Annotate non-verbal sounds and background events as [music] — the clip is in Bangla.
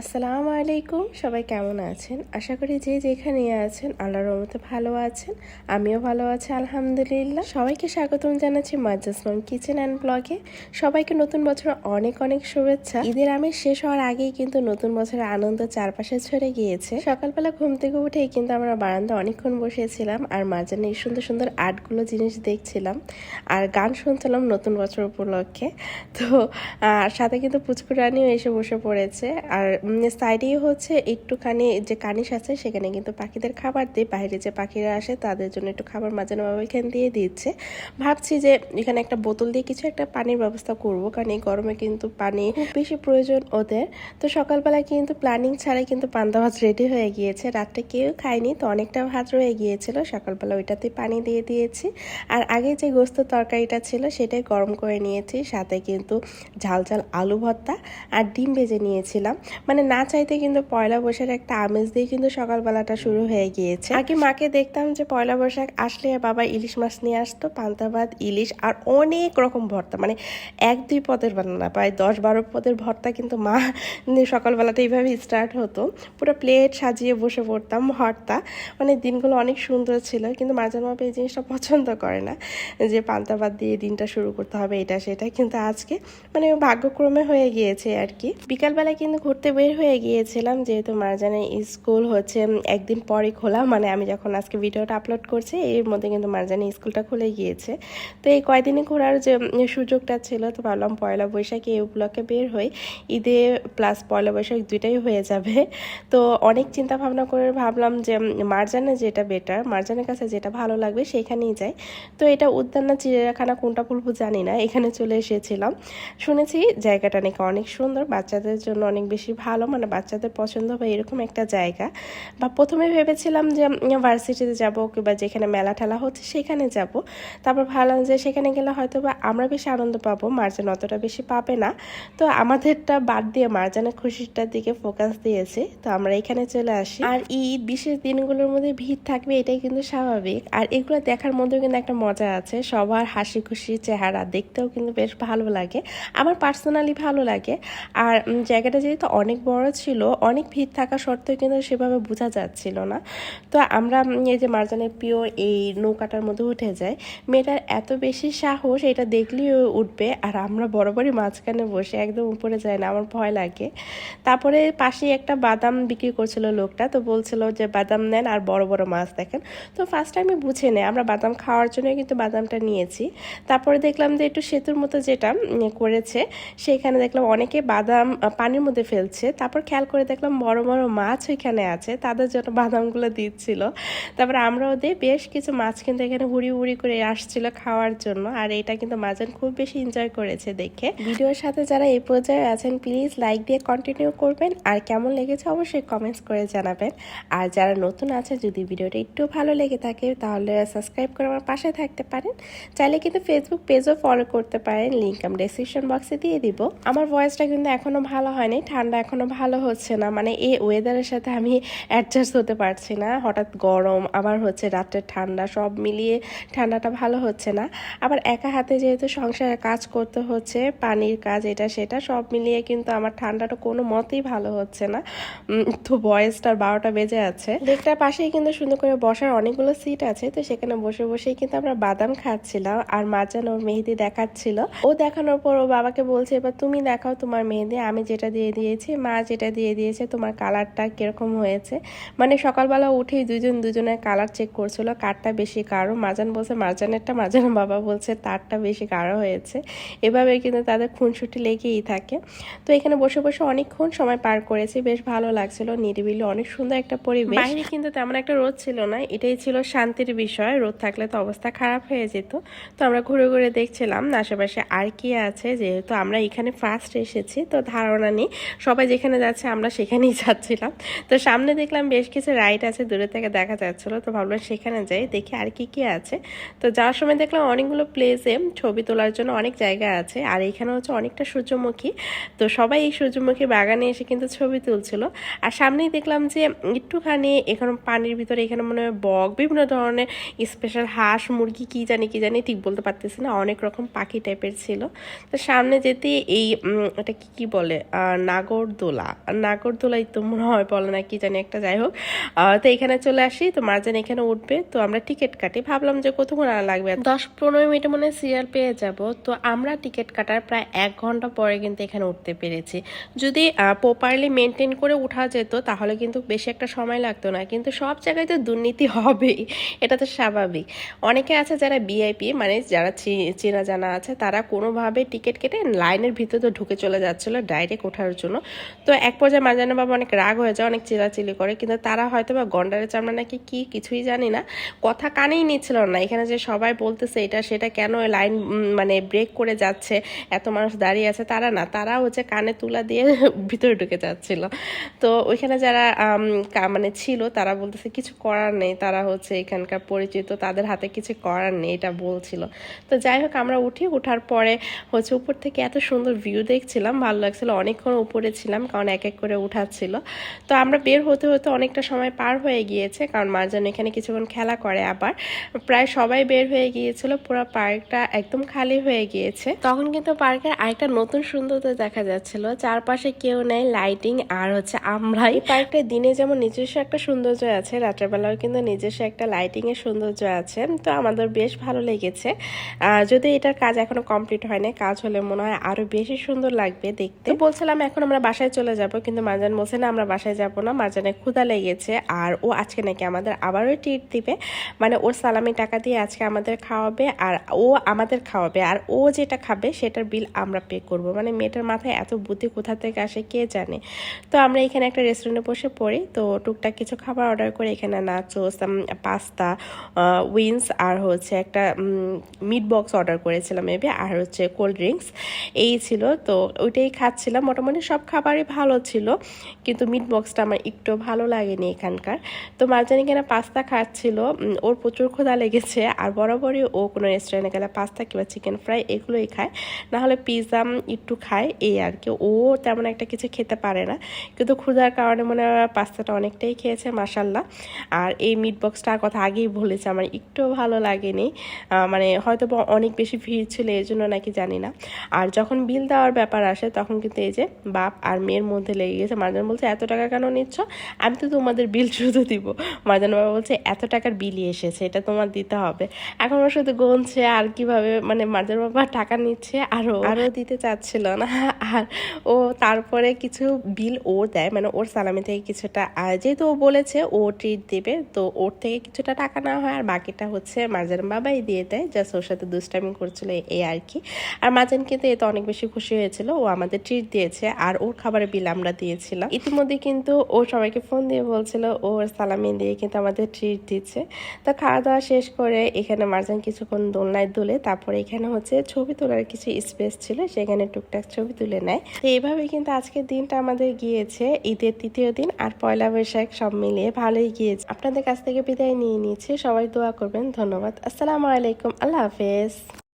আসসালামু আলাইকুম, সবাই কেমন আছেন? আশা করি যে যেখানে আছেন, আল্লাহর রহমতে ভালো আছেন। আমিও ভালো আছি, আলহামদুলিল্লাহ। সবাইকে স্বাগতম জানাচ্ছি মাজাসমান কিচেন অ্যান্ড ব্লগে। সবাইকে নতুন বছর অনেক অনেক শুভেচ্ছা। ঈদের আমের শেষ হওয়ার আগেই কিন্তু নতুন বছরের আনন্দ চারপাশে ছড়ে গিয়েছে। সকালবেলা ঘুম থেকে উঠেই কিন্তু আমরা বারান্দা অনেকক্ষণ বসেছিলাম আর মাঝানে এই সুন্দর সুন্দর আর্টগুলো জিনিস দেখছিলাম আর গান শুনছিলাম নতুন বছর উপলক্ষে। তো, আর সাথে কিন্তু পুচকুরানিও এসে বসে পড়েছে। আর সাইডেই হচ্ছে একটুখানি যে কানিস আছে, সেখানে কিন্তু পাখিদের খাবার দিয়ে। বাইরে যে পাখিরা আসে, তাদের জন্য একটু খাবার মাঝে বাবা এখানে দিয়ে দিচ্ছে। ভাবছি যে এখানে একটা বোতল দিয়ে কিছু একটা পানির ব্যবস্থা করব, কারণ এই গরমে কিন্তু পানি বেশি প্রয়োজন ওদের। তো সকালবেলা কিন্তু প্ল্যানিং ছাড়াই কিন্তু পান্তা ভাত রেডি হয়ে গিয়েছে। রাত্রে কেউ খায়নি, তো অনেকটা ভাত রয়ে গিয়েছিল। সকালবেলা ওইটাতে পানি দিয়ে দিয়েছি। আর আগে যে গোস্ত তরকারিটা ছিল, সেটাই গরম করে নিয়েছি। সাথে কিন্তু ঝাল ঝাল আলু ভর্তা আর ডিম ভেজে নিয়েছিলাম। মানে না চাইতে কিন্তু পয়লা বৈশাখ একটা আমেজ দিয়ে কিন্তু সকালবেলাটা শুরু হয়ে গিয়েছে। আগে মাকে দেখতাম যে পয়লা বৈশাখ আসলে বাবা ইলিশ মাছ নিয়ে আসতো, পান্তা ভাত, ইলিশ আর অনেক রকম ভর্তা। মানে এক দুই পদের বানানা প্রায় দশ বারো পদের ভর্তা কিন্তু মা সকালবেলাতে এইভাবে স্টার্ট হতো। পুরো প্লেট সাজিয়ে বসে পড়তাম ভর্তা। মানে দিনগুলো অনেক সুন্দর ছিল, কিন্তু মাঝে মাঝে এই জিনিসটা পছন্দ করে না। যে পান্তা ভাত দিয়ে দিনটা শুরু করতে হবে, এটা সেটা। কিন্তু আজকে মানে ভাগ্যক্রমে হয়ে গিয়েছে আর কি। বিকালবেলা কিন্তু ঘুরতে বের হয়ে গিয়েছিলাম, যেহেতু মারজানের স্কুল হচ্ছে একদিন পরে খোলা মানে আমি যখন আজকে ভিডিওটা আপলোড করছি, এর মধ্যে কিন্তু মারজানের স্কুলটা খুলে গিয়েছে। তো এই কয়দিনে ঘোরার যে সুযোগটা ছিল, তো ভাবলাম পয়লা বৈশাখে এই উপলক্ষে বের হই। ঈদে প্লাস পয়লা বৈশাখ দুইটাই হয়ে যাবে। তো অনেক চিন্তা ভাবনা করে ভাবলাম যে মারজানে যেটা বেটার মারজানের কাছে যেটা ভালো লাগবে সেখানেই যাই। তো এটা উদ্যান না চিড়িয়াখানা কোনটা বলব জানি না, এখানে চলে এসেছিলাম। শুনেছি জায়গাটা নাকি অনেক সুন্দর, বাচ্চাদের জন্য অনেক বেশি ভালো। মানে বাচ্চাদের পছন্দ হবে এরকম একটা জায়গা। বা প্রথমে ভেবেছিলাম যে ভার্সিটিতে যাব কিংবা যেখানে মেলা ঠেলা হচ্ছে সেখানে যাব। তারপর ভাবলাম যে, সেখানে গেলে হয়তো বা আমরা বেশি আনন্দ পাবো, মার্জান অতটা বেশি পাবে না। তো আমাদেরটা বাদ দিয়ে মার্জানের খুশিটার দিকে ফোকাস দিয়েছে। তো আমরা এখানে চলে আসি। আর ঈদ, বিশেষ দিনগুলোর মধ্যে ভিড় থাকবে, এটাই কিন্তু স্বাভাবিক। আর এগুলো দেখার মধ্যেও কিন্তু একটা মজা আছে। সবার হাসি খুশি চেহারা দেখতেও কিন্তু বেশ ভালো লাগে। আমার পার্সোনালি ভালো লাগে। আর জায়গাটা যেহেতু অনেক বড় ছিল, অনেক ভিড় থাকা সত্ত্বেও কিন্তু সেভাবে বোঝা যাচ্ছিল না। তো আমরা এই যে মার্জানের প্রিয় এই নৌকাটার মধ্যে উঠে যাই মেয়েটার এত বেশি সাহস, এটা দেখলেই উঠবে, আর আমরা বরাবরই মাঝখানে বসে একদম উপরে যাই না, আমার ভয় লাগে। তারপরে পাশেই একটা বাদাম বিক্রি করছিল লোকটা, তো বলছিল যে, বাদাম নেন আর বড় বড় মাছ দেখেন। তো ফার্স্ট টাইমে বুঝে নেই আমরা বাদাম খাওয়ার জন্য কিন্তু বাদামটা নিয়েছি। তারপরে দেখলাম যে, একটু সেতুর মতো যেটা করেছে, সেখানে দেখলাম অনেকে বাদাম পানির মধ্যে ফেলছে। তারপর খেয়াল করে দেখলাম বড় বড় মাছ ওইখানে আছে, তাদের জন্য বাদামগুলো দিচ্ছিল। তারপর আমরা ওদের বেশ কিছু মাছ কিন্তু এখানে হুড়ি হুড়ি করে আসছিল খাওয়ার জন্য, আর এটা কিন্তু মাজান খুব বেশি এনজয় করেছে দেখে। ভিডিওর সাথে যারা এই পর্যায়ে আছেন প্লিজ লাইক দিয়ে কন্টিনিউ করবেন, আর কেমন লেগেছে অবশ্যই কমেন্টস করে জানাবেন। আর যারা নতুন আছে যদি ভিডিওটা একটু ভালো লেগে থাকে, তাহলে সাবস্ক্রাইব করে আমার পাশে থাকতে পারেন। চাইলে কিন্তু ফেসবুক পেজও ফলো করতে পারেন লিঙ্ক আমি ডেসক্রিপশন বক্সে দিয়ে দিব। আমার ভয়েসটা কিন্তু এখনও ভালো হয়নি, ঠান্ডা এখনও ভালো হচ্ছে না। মানে এই ওয়েদারের সাথে আমি অ্যাডজাস্ট হতে পারছি না। হঠাৎ গরম, আবার হচ্ছে রাত্রে ঠান্ডা, সব মিলিয়ে ঠান্ডাটা ভালো হচ্ছে না। আবার একা হাতে যেহেতু সংসারে কাজ করতে হচ্ছে, পানির কাজ, এটা, সেটা, সব মিলিয়ে কিন্তু আমার ঠান্ডাটা কোনো মতেই ভালো হচ্ছে না। তো বয়সটার বারোটা বেজে আছে। দেখটার পাশেই কিন্তু সুন্দর করে বসার অনেকগুলো সিট আছে। তো সেখানে বসে বসেই কিন্তু আমরা বাদাম খাচ্ছিলাম আর মাজান ওর মেহেদি দেখাচ্ছিল। ও দেখানোর পর ও বাবাকে বলছে, এবার তুমি দেখাও তোমার মেহেদি, আমি যেটা দিয়ে দিয়েছি মা যেটা দিয়ে দিয়েছে, তোমার কালারটা কীরকম হয়েছে? মানে সকালবেলা উঠেই দুজন দুজনের কালার চেক করছিল, কারটা বেশি কারও মাজান বলছে, মাজানেরটা মাজানের বাবা বলছে, তারটা বেশি কারও হয়েছে। এভাবে কিন্তু তাদের খুনসুটি লেগেই থাকে। তো এখানে বসে বসে অনেকক্ষণ সময় পার করেছি, বেশ ভালো লাগছিল, নিরিবিলি, অনেক সুন্দর একটা পরিবেশ। বাইরে কিন্তু তেমন একটা রোদ ছিল না, এটাই ছিল শান্তির বিষয়। রোদ থাকলে তো অবস্থা খারাপ হয়ে যেত। তো আমরা ঘুরে ঘুরে দেখছিলাম, আশেপাশে আর কি আছে, যেহেতু আমরা এখানে ফার্স্ট এসেছি, তো ধারণা নেই। সবাই যেখানে যাচ্ছে আমরা সেখানেই [laughs] যাচ্ছিলাম। তো সামনে দেখলাম বেশ কিছু রাইড আছে, দূরে থেকে দেখা যাচ্ছিল। তো ভাবলাম সেখানে যাই, দেখি আর কি কি আছে। তো যাওয়ার সময় দেখলাম অনেকগুলো প্লেসে ছবি তোলার জন্য অনেক জায়গা আছে, আর এখানে হচ্ছে অনেকটা সূর্যমুখী। তো সবাই এই সূর্যমুখী বাগানে এসে কিন্তু ছবি তুলছিল। আর সামনেই দেখলাম যে একটুখানি এখানে পানির ভিতরে এখানে মনে হয় বক, বিভিন্ন ধরনের স্পেশাল হাঁস, মুরগি, কি জানি কি জানি, ঠিক বলতে পারতেছি না, অনেক রকম পাখি টাইপের ছিল। তো সামনে যেতে এই এটা কি কি বলে? নাগর নাগরদোলা নাগরদোলাই তো মনে হয় বলে না, কি জানি একটা যাই হোক। তো এখানে চলে আসি, তো মার্জান এখানে উঠবে, তো আমরা টিকিট কাটি। ভাবলাম যে কতক্ষণ আর লাগবে? দশ পনেরো মিনিট মনে সিরিয়াল পেয়ে যাব, তো আমরা টিকিট কাটার প্রায় এক ঘণ্টা পরে কিন্তু এখানে উঠতে পেরেছি। যদি প্রপারলি মেনটেন করে উঠা যেত, তাহলে কিন্তু বেশি একটা সময় লাগতো না। কিন্তু সব জায়গায় তো দুর্নীতি হবেই, এটা তো স্বাভাবিক। অনেকে আছে যারা বিআইপি মানে যারা চেনা জানা আছে, তারা কোনোভাবে টিকিট কেটে লাইনের ভিতরে তো ঢুকে চলে যাচ্ছিল ডাইরেক্ট ওঠার জন্য। তো এক পর্যায়ে মাজানা বাবা অনেক রাগ হয়ে যায়, অনেক চিলাচিলি করে। কিন্তু তারা হয়তো বা গন্ডারের চামড়া নাকি কি কিছুই জানি না, কথা কানেই নিচ্ছিল না। এখানে যে সবাই বলতেছে এটা সেটা কেন লাইন মানে ব্রেক করে যাচ্ছে, এত মানুষ দাঁড়িয়ে আছে, তারা না তারা হচ্ছে কানে তুলা দিয়ে [laughs] ভিতরে ঢুকে যাচ্ছিল। তো ওইখানে যারা মানে ছিল, তারা বলতেছে কিছু করার নেই, তারা হচ্ছে এখানকার পরিচিত, তাদের হাতে কিছু করার নেই, এটা বলছিল। তো যাই হোক, আমরা উঠি ওঠার পরে হচ্ছে উপর থেকে এত সুন্দর ভিউ দেখছিলাম, ভালো লাগছিল, অনেকক্ষণ উপরে ছিলাম কারণ এক এক করে উঠাচ্ছিল। তো আমরা বের হতে হতে অনেকটা সময় পার হয়ে গিয়েছে, কারণ মার্জান এখানে কিছুক্ষণ খেলা করে আবার। প্রায় সবাই বের হয়ে গিয়েছিল, পুরো পার্কটা একদম খালি হয়ে গিয়েছে। তখন কিন্তু পার্কের আরেকটা নতুন সৌন্দর্য দেখা যাচ্ছিল, চারপাশে কেউ নেই, লাইটিং আর হচ্ছে আমরাই। পার্কটা দিনে যেমন নিজস্ব একটা সৌন্দর্য আছে, রাত্রেবেলাও কিন্তু নিজস্ব একটা লাইটিং এর সৌন্দর্য আছে, তো আমাদের বেশ ভালো লেগেছে। যদি এটার কাজ এখনও কমপ্লিট হয়নি কাজ হলে মনে হয় আরও বেশি সুন্দর লাগবে দেখতে। বলছিলাম এখন আমরা বাসায় চলে যাব, কিন্তু মাজান বলছে, না, আমরা বাসায় যাব না মারজানে ক্ষুধা লেগেছে। আর ও আজকে নাকি আমাদের আবারও ট্রিট দিবে। মানে ওর সালামি টাকা দিয়ে আজকে আমাদের খাওয়াবে আর ও আমাদের খাওয়াবে। আর ও যেটা খাবে, সেটার বিল আমরা পে করব। মানে মেয়েটার মাথায় এত বুদ্ধি কোথা থেকে আসে, কে জানে? তো আমরা এখানে একটা রেস্টুরেন্টে বসে পড়ি। তো টুকটাক কিছু খাবার অর্ডার করে এখানে নাচোস পাস্তা উইন্স আর হচ্ছে একটা মিট বক্স অর্ডার করেছিলাম মেবি আর হচ্ছে কোল্ড ড্রিঙ্কস এই ছিল। তো ওইটাই খাচ্ছিলাম। মোটামুটি সব খাবারই ভালো ছিল, কিন্তু মিট বক্সটা আমার একটু ভালো লাগেনি এখানকার। তো মার্জানি কেনা পাস্তা খাচ্ছিল ওর প্রচুর ক্ষুধা লেগেছে, আর বরাবরই ও কোনো রেস্টুরেন্টে গেলে পাস্তা কিংবা চিকেন ফ্রাই এগুলোই খায়। নাহলে পিৎজা একটু খায়, এই আর কি। ও তেমন একটা কিছু খেতে পারে না, কিন্তু ক্ষুধার কারণে মনে হয় পাস্তাটা অনেকটাই খেয়েছে মাসাল্লাহ আর এই মিট বক্সটার কথা আগেই বলেছে, আমার একটু ভালো লাগেনি মানে হয়তো অনেক বেশি ভিড় ছিল, এই জন্য নাকি জানি না। আর যখন বিল দেওয়ার ব্যাপার আসে, তখন কিন্তু এই যে বাপ আর মেয়ের মধ্যে লেগে গেছে। মার্জান বলছে এত টাকা কেন নিচ্ছ? আমি তো তোমাদের বিল শুধু দিব। মার্জান বাবা বলছে এত টাকার বিলই এসেছে এটা তোমার দিতে হবে। এখন ওর শুধু গুনছে আর কীভাবে মানে মার্জান বাবা টাকা নিচ্ছে আরও আরও দিতে চাচ্ছিল না। আর ও তারপরে কিছু বিল ও দেয় মানে ওর সালামি থেকে কিছুটা যেহেতু ও বলেছে ও ট্রিট দেবে তো ওর থেকে কিছুটা টাকা নেওয়া হয় আর বাকিটা হচ্ছে মার্জান বাবাই দিয়ে দেয় জাস্ট ওর সাথে দুষ্টামি করছিল এই আর কি। আর মাজান কিন্তু এতে অনেক বেশি খুশি হয়েছিল ও আমাদের ট্রিট দিয়েছে আর ওর খাবারের বিল আমরা দিয়েছিলাম। ইতিমধ্যে কিন্তু ও সবাইকে ফোন দিয়ে বলছিল ওর সালামি দিয়ে কিন্তু আমাদের ট্রিট দিচ্ছে। তো খাওয়া দাওয়া শেষ করে এখানে মার্জান কিছুক্ষণ দোলনায় দুলে, তারপরে এখানে হচ্ছে ছবি তোলার কিছু স্পেস ছিল, সেখানে টুকটাক ছবি তুলে নেয়। তো এইভাবে কিন্তু আজকের দিনটা আমাদের গিয়েছে, ঈদের তৃতীয় দিন আর পয়লা বৈশাখ সব মিলিয়ে ভালোই গিয়েছে। আপনাদের কাছ থেকে বিদায় নিয়ে নিয়েছি সবাই দোয়া করবেন, ধন্যবাদ, আসসালামু আলাইকুম, আল্লাহ হাফেজ।